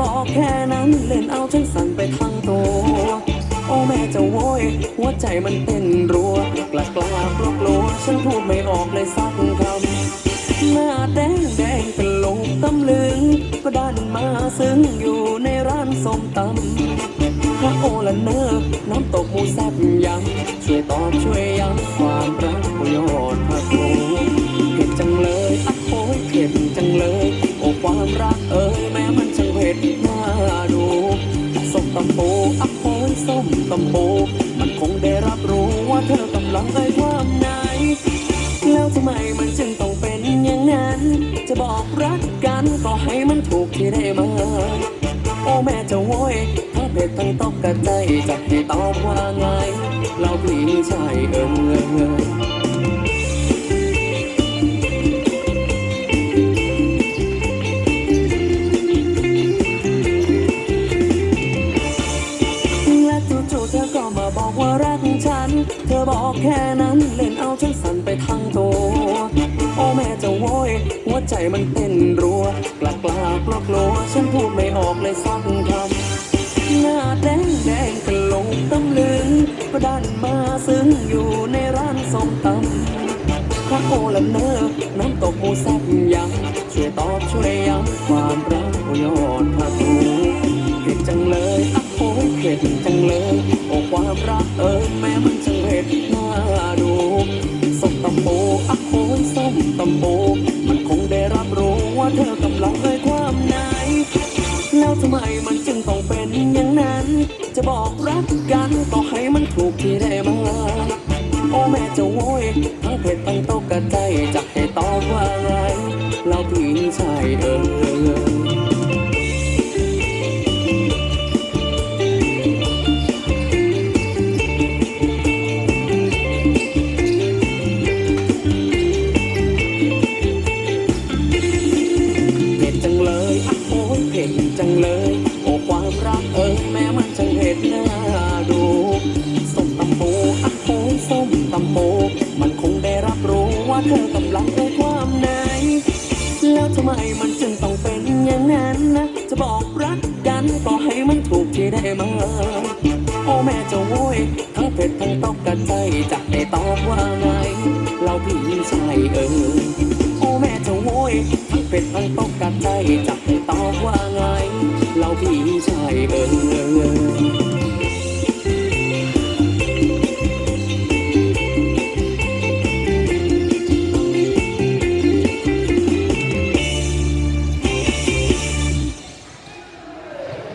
บอกแค่นั้นเล่นเอาฉันสั่นไปทั้งตัวโอ้แม่จะโวยหัวใจมันเต้นรัวกล้ากลากลัวกลัวฉันพูดไม่ออกเลยสักคำหน้าแดงแดงเป็นลมตำลึง ก็ดันมาซึ้งอยู่ในร้านส้มตำพระโอละเนอร์น้ำตกหมูแซ่บยำช่วยตอบช่วยย้ำความ ส้มตำปูอะโอยส้มตำปูมันคงได้รับรู้ว่าเธอกำลังเอ่ยความในแล้วทำไมมันจึงต้องเป็นอย่างนั้น จะบอกรักกันก็ให้มันถูกที่ได้มา โอ้แม่จะโวยทั้งเผ็ดทั้งตอกกระใจจะให้ เธอบอกแค่นั้นเล่นเอาฉันสั่นไปทั้งตัว โอ้แม่จะโวยหัวใจมันเต้นรัว กล้ากล้ากลัวกลัวฉันพูดไม่ออกเลยสักคำหน้าแดงแดงเป็นลงตำลึงก็ดันมาซึ้งอยู่ในร้านส้มตำพระโอละเนอน้ำตกหมูแซ่บยำช่วยตอบช่วยย้ำความรักยอดพระทูเผ็ดจังเลยอะโอ้ยเผ็ดจังเลย มันคงได้รับรู้ว่าเธอกำลังเอ่ยความในแล้วทำไมมันจึงต้องเป็นอย่างนั้น จะบอกรักกันต่อให้มันถูกที่ได้มาโอ้แม่จะโวยทั้งเผ็ดทั้งตกกระใจจะให้ตอบว่าไงเรา โอ้ยเผ็ดจังเลย โอ้ความรักเอ้ยแม้มันจังเผ็ดน่าดูส้มตำปูอะโอ้ยส้มตำปูมันคงได้รับรู้ว่าเธอกำลังเอ่ยความในแล้วทำไมมันจึงต้องเป็นอย่างนั้นนะ จะบอกรักกันก็ให้มันถูกที่ได้มาโอ้แม่จะโวยทั้งเผ็ดทั้งตอกกระใจจะให้ตอบว่าไง เราพี่ชายเออโอ้แม่จะโวย เป็ดทั้งตกกัดใจจะให้ตอบว่าไง เราพี่ชายเออ